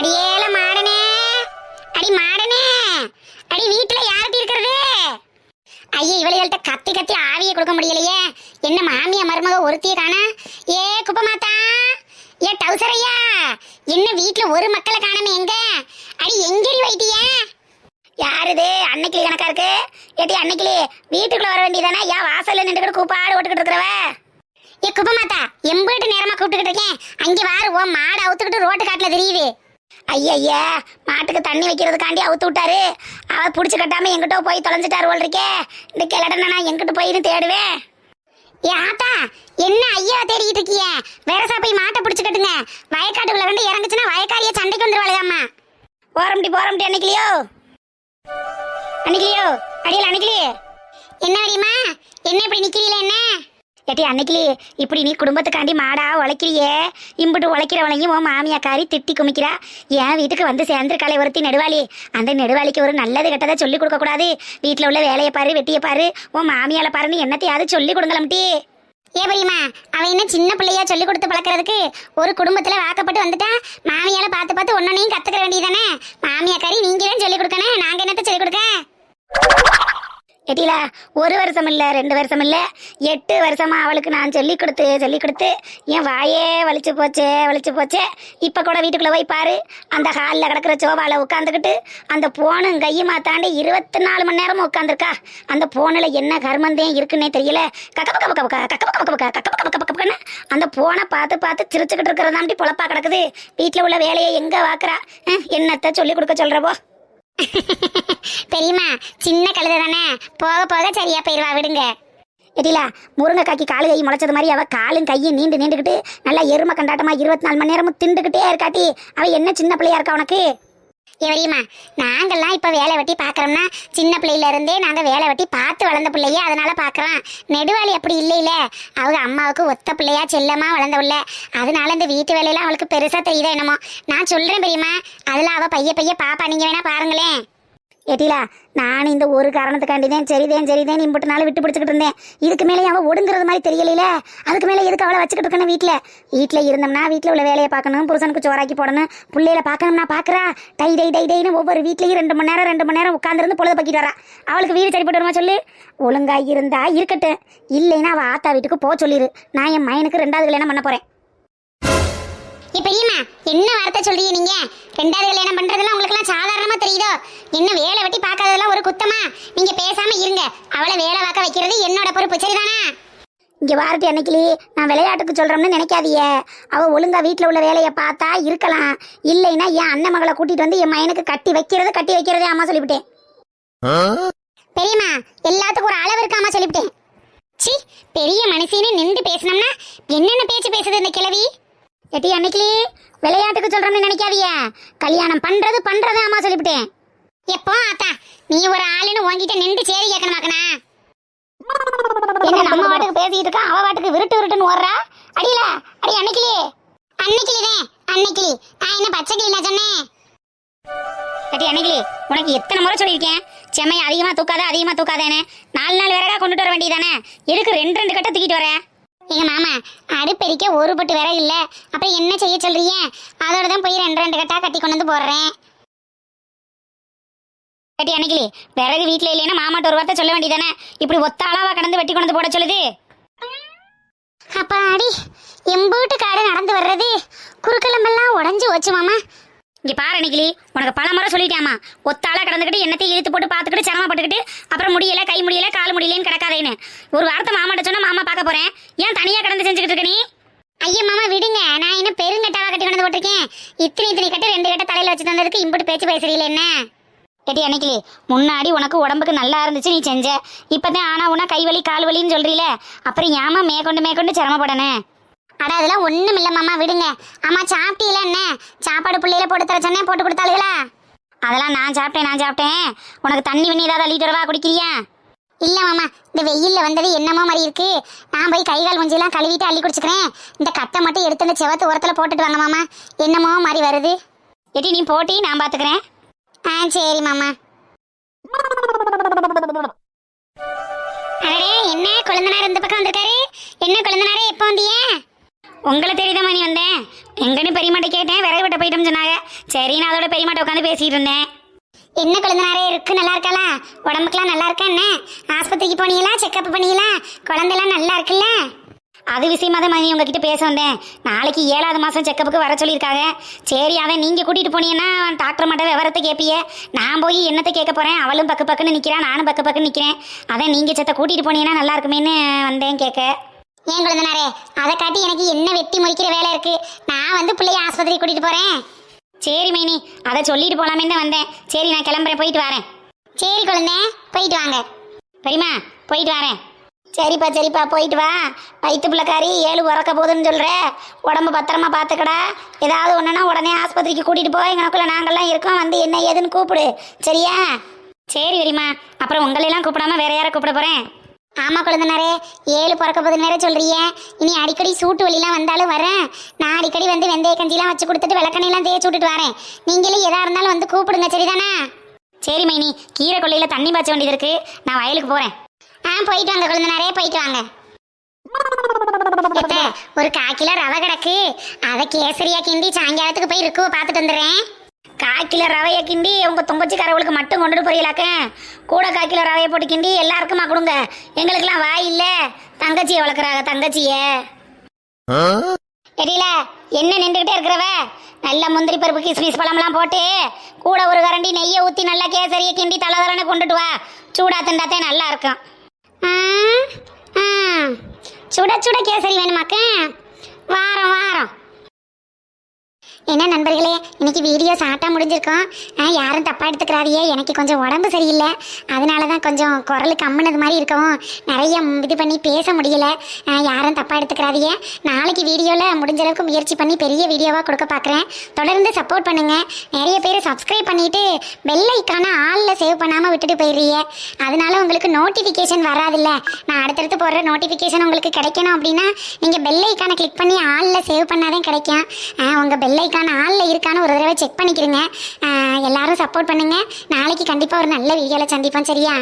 அடியேல மாடனே. அடி மாடனே. அடி வீட்டுல யார்கிட்ட இருக்கிறது? ஐயா இவளைகள்ட்ட கத்தி கத்தி ஆவியை கொடுக்க முடியலையே. என்ன மாமியா மருமக ஒருத்திய காணா? ஏ குப்பமாத்தா. ஏ டவுசர் ஐயா என்ன வீட்டுல ஒரு மக்களை காணாம எங்க? அடி எங்கடி வைட்டிய யாருது? அன்னைக்கிளி கணக்கா இருக்கு? ஏட்டி அன்னைக்கிளி வீட்டுக்குள்ள வர வேண்டியதானே ஏன் வாசல்ல நின்றுக்கிட்டு கூப்பாடு ஓட்டுக்கிட்டு இருக்கிறவ. ஏ குப்பமாத்தா எம்பிட்டு நேரமா கூப்பிட்டுக்கிட்டு இருக்கேன். அங்கே வாரு ஓ மாடு அவுத்துக்கிட்டு ரோட்டு காட்டுல தெரியுது. ஐயா மாட்டுக்கு தண்ணி வைக்கிறதுக்காண்டி அவுத்து விட்டாரு. அவ பிடிச்சி கட்டாம எங்கிட்ட போய் தொலைஞ்சிட்டாரு போல் இருக்கே இந்த கிளடனை நான் எங்கிட்ட போயின்னு தேடுவேன்? ஏ ஆத்தா என்ன ஐயா தேடிக்கிட்டு இருக்கிய? வேறசா போய் மாட்டை பிடிச்சி கட்டுங்க. வயக்காட்டுக்குள்ள கண்டு இறங்குச்சுன்னா வயக்காரிய சண்டைக்கு வந்துருவாளையாம்மா போறம்டி போறம்டி அன்னைக்கிலியோ அன்னைக்கிலியோ அடியில் அன்னைக்கிலி என்ன அடியம்மா என்ன இப்படி நிக்கிறீல என்ன? ஏட்டி அன்னைக்கிலே இப்படி நீ குடும்பத்துக்காண்டி மாடா உழைக்கிறியே? இம்புட்டு உழைக்கிறவளையும் உன் மாமியாக்காரி திட்டி குமிக்கிறா. என் வீட்டுக்கு வந்து சேர்ந்திருக்காளே ஒருத்தி நெடுவாளி. அந்த நெடுவாளிக்கு ஒரு நல்லது கெட்டதை சொல்லி கொடுக்கக்கூடாது. வீட்டில் உள்ள வேலையை பாரு வெட்டியை பாரு. உன் மாமியால பாருன்னு என்னத்தையாவது சொல்லி கொடுங்கலம்டி ஏ பிரியமா? அவன் என்ன சின்ன பிள்ளையா சொல்லி கொடுத்து பழக்கிறதுக்கு? ஒரு குடும்பத்துல வாக்கப்பட்டு வந்துட்டா மாமியால பார்த்து பார்த்து ஒன்னொன்னையும் கத்துக்கிற வேண்டியதானே மாமியாக்காரி நீங்களே சொல்லி கொடுக்கணும். நாங்க என்னத்த சொல்லி கொடுக்க? எட்டிலா ஒரு வருஷம் இல்லை ரெண்டு வருஷம் இல்லை எட்டு வருஷமாக அவளுக்கு நான் சொல்லி கொடுத்து சொல்லி கொடுத்து என் வாயே வலிச்சு போச்சே வலிச்சு போச்சே. இப்போ கூட வீட்டுக்குள்ளே போய் பாரு அந்த ஹாலில் கிடக்கிற சோபாவில் உட்காந்துக்கிட்டு அந்த போனும் கையுமா தாண்டி இருபத்தி நாலு மணி நேரமும் உட்காந்துருக்கா அந்த போனில் என்ன கர்மந்தேன் இருக்குன்னே தெரியல. கக்க பக்க பக்க பக்க கக்க பக்க பக்க பக்க கக்க பக்க பக்க பக்க பக்கன்னு அந்த போனை பார்த்து பார்த்து சிரிச்சுக்கிட்டு இருக்கிறதாண்டி பொழப்பா கிடக்குது. வீட்டில் உள்ள வேலையை எங்கே வாக்குறா? என்னத்தை என்னத்த சொல்லி கொடுக்க சொல்கிறப்போ பெரியம்மா சின்ன கழுத தானே. போக போக சரியா போயிடுவா விடுங்க. எடிலா முருங்கைக்காய்க்கு காலு கை முளைச்சது மாதிரி அவள் காலும் கையும் நீண்டு நீண்டுக்கிட்டு நல்லா எருமை கண்டாட்டமாக இருபத்தி நாலு மணி நேரமும் திண்டுக்கிட்டே இருக்காட்டி அவள் என்ன சின்ன பிள்ளையா இருக்கா உனக்கு? எவரியுமா நாங்கெல்லாம் இப்போ வேலை வெட்டி பார்க்குறோம்னா சின்ன பிள்ளையில இருந்தே நாங்கள் வேலை வெட்டி பார்த்து வளர்ந்த பிள்ளையே அதனால பார்க்குறோம் நெடுவாளி அப்படி இல்லையில. அவங்க அம்மாவுக்கு ஒத்த பிள்ளையா செல்லமாக வளர்ந்த பிள்ளை அதனால இந்த வீட்டு வேலையெல்லாம் அவளுக்கு பெருசாக தெரியுதா என்னமோ. நான் சொல்கிறேன் பெரியம்மா. அதில் அவள் பைய பைய பாப்பா. நீங்கள் வேணால் பாருங்களேன். ஏட்டிலா நான் இந்த ஒரு காரணத்துக்காண்டி தான் சரிதேன் சரிதேன் இம்பட்டு நாள் விட்டு பிடிச்சிக்கிட்டு இருந்தேன். இதுக்கு மேலே அவன் ஒடுங்குறது மாதிரி தெரியல அதுக்கு மேலே எதுக்கு அவளை வச்சுக்கிட்டு இருக்கணும் வீட்டில்? வீட்டில் இருந்தோம்னா வீட்டில் உள்ள வேலையை பார்க்கணும் புருஷனுக்கு சோறாக்கி போடணும் பிள்ளையில பார்க்கணும்னா பார்க்குறா. டை டை டை டைன்னு ஒவ்வொரு வீட்லேயும் ரெண்டு மணி நேரம் ரெண்டு மணி நேரம் உட்காந்துருந்து பொழுது பக்கிட்டு வரா. அவளுக்கு வீடு சரிப்பட்டு வருமா சொல்லு? ஒழுங்கா இருந்தா இருக்கட்டும். இல்லைன்னா அவள் ஆத்தா வீட்டுக்கு போக சொல்லிடு நான் என் மயனுக்கு ரெண்டாவது கல்யாணம் பண்ண போகிறேன் இப்போ என்ன வார்த்தை சொல்றீங்க நீங்க? ரெண்டாவது கல்யாணம் பண்றதெல்லாம் உங்களுக்கு எல்லாம் சாதாரணமா தெரியுதோ என்ன வேலை வெட்டி பார்க்கறதெல்லாம் ஒரு குத்தமா? நீங்க பேசாம இருங்க. அவளை வேலை பார்க்க வைக்கிறது என்னோட பொறுப்பு. சரிதானா? இங்க வாரட்டி அன்னைக்கிளி நான் விளையாட்டுக்கு சொல்றோம்னு நினைக்காதீய அவ ஒழுங்கா வீட்ல உள்ள வேலையை பார்த்தா இருக்கலாம். இல்லைன்னா என் அண்ணன் மகளை கூட்டிட்டு வந்து என் மயனுக்கு கட்டி வைக்கிறது கட்டி வைக்கிறதே அம்மா சொல்லிவிட்டேன். பெரியம்மா எல்லாத்துக்கும் ஒரு அளவு இருக்காமா சொல்லிவிட்டேன். சி பெரிய மனுஷின்னு நின்று பேசினோம்னா என்னென்ன பேச்சு பேசுது இந்த கிழவி? எட்டி அன்னைக்கு விளையாட்டுக்கு சொல்றோம்னு நினைக்காதீய கல்யாணம் பண்றது பண்றது அம்மா சொல்லிவிட்டேன். எப்போ ஆத்தா. நீ ஒரு ஆளுன்னு உன்கிட்ட நின்று சேரி கேட்கணுமாக்கனா என்ன நம்ம பாட்டுக்கு பேசிட்டு இருக்கா? அவ பாட்டுக்கு விருட்டு விருட்டுன்னு ஓடுறா? அடியில அடி அன்னைக்கிளி. அன்னைக்கிளிதான் அன்னைக்கிளி. நான் என்ன பச்சை கிளில சொன்னேன்? அடி அன்னைக்கிளி உனக்கு எத்தனை முறை சொல்லியிருக்கேன்? செம்மையை அதிகமா தூக்காத அதிகமா தூக்காதேன்னு. நாலு நாள் விறகா கொண்டுட்டு வர வேண்டியதானே எதுக்கு ரெண்டு ரெண்டு கட்ட தூக்கிட்டு வர? எங்க மாமா அடுப்பெரிக்க ஒரு பட்டு விறகு இல்ல. அப்புறம் என்ன செய்ய சொல்றீங்க? அதோட தான் போய் ரெண்டு ரெண்டு கட்டா கட்டி கொண்டு வந்து போடுறேன். கட்டி அன்னைக்கிளி பிறகு வீட்டில் இல்லைன்னா மாமாட்ட ஒரு வார்த்தை சொல்ல வேண்டியதானே? இப்படி ஒத்த அளவா கடந்து வெட்டி கொண்டு போட சொல்லுது? அப்பாடி எம்பூட்டு காடு நடந்து வர்றது குறுக்கலம்பெல்லாம் உடஞ்சி வச்சு மாமா. இங்கே பாரு அன்னைக்கிளி உனக்கு பல முறை சொல்லிட்டேமா ஒத்தால கடந்துக்கிட்டு என்னத்தையும் இழுத்து போட்டு பார்த்துக்கிட்டு சிரமப்பட்டுக்கிட்டு அப்புறம் முடியல கை முடியல கால் முடியலன்னு கிடக்காதேன்னு. ஒரு வார்த்தை மாமாட்ட சொன்னால் மாமா பார்க்க போறேன். ஏன் தனியாக கடந்து செஞ்சுக்கிட்டு இருக்க நீ? ஐயா மாமா விடுங்க. நான் என்ன பெருங்கட்டாவா கட்டி கொண்டு போட்டிருக்கேன். இத்தனை இத்தனை கட்டு ரெண்டு கட்ட தலையில் வச்சு தந்ததுக்கு இம்புட்டு பேச்சு பேசுறீங்களே என்ன? கேட்டி அன்னைக்கிளி முன்னாடி உனக்கு உடம்புக்கு நல்லா இருந்துச்சு நீ செஞ்ச. இப்போதான் ஆனா உனா கை வலி கால் வலின்னு சொல்கிறீல அப்புறம் ஏமா மேற்கொண்டு மேற்கொண்டு சிரமப்படனே அட அதெல்லாம் ஒன்றும் இல்லைம்மாம்மா விடுங்க. அம்மா சாப்பிட்டீல என்ன? சாப்பாடு பிள்ளையில போட்டு தர சொன்னேன் போட்டு கொடுத்தாளுகளா? அதெல்லாம் நான் சாப்பிட்டேன் நான் சாப்பிட்டேன். உனக்கு தண்ணி வண்ணி ஏதாவது அள்ளி வரவா குடிக்கிறியா? இல்லை மாமா இந்த வெயிலில் வந்தது என்னமோ மாதிரி இருக்கு. நான் போய் கை கால் முஞ்சிலாம் கழுவிட்டு அள்ளி குடிச்சுக்கிறேன். இந்த கட்டை மட்டும் எடுத்து இந்த செவத்து உரத்தில் போட்டுட்டு வாங்க மாமா. என்னமோ மாதிரி வருது. எட்டி நீ போட்டி நான் பார்த்துக்கிறேன் ஆ சரி மாமா. அடடே என்ன? குழந்தனார் இந்த பக்கம் வந்திருக்காரு. என்ன குழந்தனாரே எப்போ வந்தீங்க உங்களை தேடிதான் நீ வந்தேன் எங்கன்னு பெரியமாட்ட கேட்டேன் விறகு விட்ட போயிட்டோம்னு சொன்னாங்க. சரி நான் அதோட பெரியமாட்ட உட்காந்து பேசிட்டு இருந்தேன். என்ன குழந்தனாரே இருக்கு நல்லா இருக்காளா? உடம்புக்குலாம் நல்லா இருக்கா என்ன? ஆஸ்பத்திரிக்கு போனீங்களா? செக்கப் பண்ணீங்களா? குழந்தைலாம் நல்லா இருக்குல்ல? அது விஷயமா தான் மணி உங்ககிட்ட பேச வந்தேன். நாளைக்கு ஏழாவது மாதம் செக்கப்புக்கு வர சொல்லியிருக்காங்க. சரி அதை நீங்கள் கூட்டிகிட்டு போனீங்கன்னா டாக்டர் மட்டும் விவரத்தை கேட்பிய நான் போய் என்னத்தை கேட்க போகிறேன் அவளும் பக்கு பக்குன்னு நிற்கிறான் நானும் பக்கு பக்குன்னு நிற்கிறேன் அதான் நீங்கள் செத்த கூட்டிகிட்டு போனீங்கன்னா நல்லா இருக்குமேன்னு வந்தேன் கேட்க ஏன் குழந்தனாரே அதை காட்டி எனக்கு என்ன வெட்டி முறிக்கிற வேலை இருக்கு? நான் வந்து பிள்ளைய ஆஸ்பத்திரி கூட்டிகிட்டு போகிறேன் சரி மைனி. அதை சொல்லிட்டு போலாமே தான் வந்தேன். சரி நான் கிளம்புறேன் போயிட்டு வரேன். சரி குழந்தை. போயிட்டு வாங்க. பெரியம்மா போயிட்டு வரேன். சரிப்பா சரிப்பா போயிட்டு வா. வயிற்று பிள்ளைக்காரி ஏழு உறக்க போகுதுன்னு சொல்கிற உடம்பு பத்திரமா பார்த்துக்கடா ஏதாவது ஒன்றுனா உடனே ஆஸ்பத்திரிக்கு கூட்டிகிட்டு போய் எங்களுக்குள்ள நாங்கள்லாம் இருக்கோம். வந்து என்ன ஏதுன்னு கூப்பிடு. சரியா? சரி பெரியம்மா அப்புறம் உங்களெல்லாம் கூப்பிடாம வேற யாரை கூப்பிட போகிறேன் ஆமாம் குழந்தைனாரே. ஏழு பிறக்க போகுது நேரம் சொல்றிய. இனி அடிக்கடி சூட்டு வலிலாம் வந்தாலும் வரேன். நான் அடிக்கடி வந்து வெந்தய கஞ்சிலாம் வச்சு கொடுத்துட்டு விளக்கணையெல்லாம் தேய்ச்சி விட்டுட்டு வரேன். நீங்களே எதாக இருந்தாலும் வந்து கூப்பிடுங்க சரிதானா? சரி மைனி. கீரை கொள்ளையில் தண்ணி பாய்ச்ச வேண்டியது இருக்குது நான் வயலுக்கு போகிறேன் ஆ போயிட்டு வாங்க குழந்தைனாரே போயிட்டு வாங்க. ஒரு கால் கிலோ ரவை கிடக்கு. அதை கேசரியா கிண்டி சாயங்காலத்துக்கு போய் இருக்குவ பார்த்துட்டு வந்துடுறேன். கால் கிலோ ரவையை கிண்டி உங்க தொங்கச்சிக்காரவளுக்கு மட்டும் கொண்டுட்டு போறீங்களாக்க. கூட கால் கிலோ ரவையை போட்டு கிண்டி எல்லாருக்குமா கொடுங்க. எங்களுக்கெல்லாம் வாய் இல்ல. தங்கச்சியை வளர்க்குறாங்க தங்கச்சிய. தெரியல என்ன நின்றுகிட்டே இருக்கிறவ? நல்ல முந்திரி பருப்பு கிஸ்மிஸ் பழம்லாம் போட்டு கூட ஒரு கரண்டி நெய்யை ஊற்றி நல்லா கேசரியை கிண்டி தலை தலைன்னு கொண்டுட்டு வா. சூடா திண்டாத்தே நல்லா இருக்கும். சுட சுட கேசரி வேணுமாக்க? வாரம் வாரம். என்ன நண்பர்களே இன்னைக்கு வீடியோ சாட்டாக முடிஞ்சிருக்கோம். யாரும் தப்பாக எடுத்துக்கிறாதியே எனக்கு கொஞ்சம் உடம்பு சரியில்லை. அதனால தான் கொஞ்சம் குரல் கம்முனது மாதிரி இருக்கவும் நிறைய இது பண்ணி பேச முடியல. யாரும் தப்பாக எடுத்துக்கிறாதியே நாளைக்கு வீடியோவில் முடிஞ்ச அளவுக்கு முயற்சி பண்ணி பெரிய வீடியோவாக கொடுக்க பார்க்குறேன் தொடர்ந்து சப்போர்ட் பண்ணுங்க. நிறைய பேர் சப்ஸ்கிரைப் பண்ணிட்டு பெல் ஐக்கான ஆளில் சேவ் பண்ணாமல் விட்டுட்டு போயிடுறீங்க. அதனால உங்களுக்கு நோட்டிஃபிகேஷன் வராதுல்ல. நான் அடுத்தடுத்து போடுற நோட்டிஃபிகேஷன் உங்களுக்கு கிடைக்கணும் அப்படின்னா நீங்கள் பெல் ஐக்கானை கிளிக் பண்ணி ஆளில் சேவ் பண்ணாதான் கிடைக்கும். உங்கள் பெல்லைக்கான பெல் ஐக்கான ஆளில் இருக்கான்னு ஒரு தடவை செக் பண்ணிக்கிறீங்க. எல்லாரும் சப்போர்ட் பண்ணுங்க. நாளைக்கு கண்டிப்பாக ஒரு நல்ல வீடியோவில் சந்திப்போம் சரியா?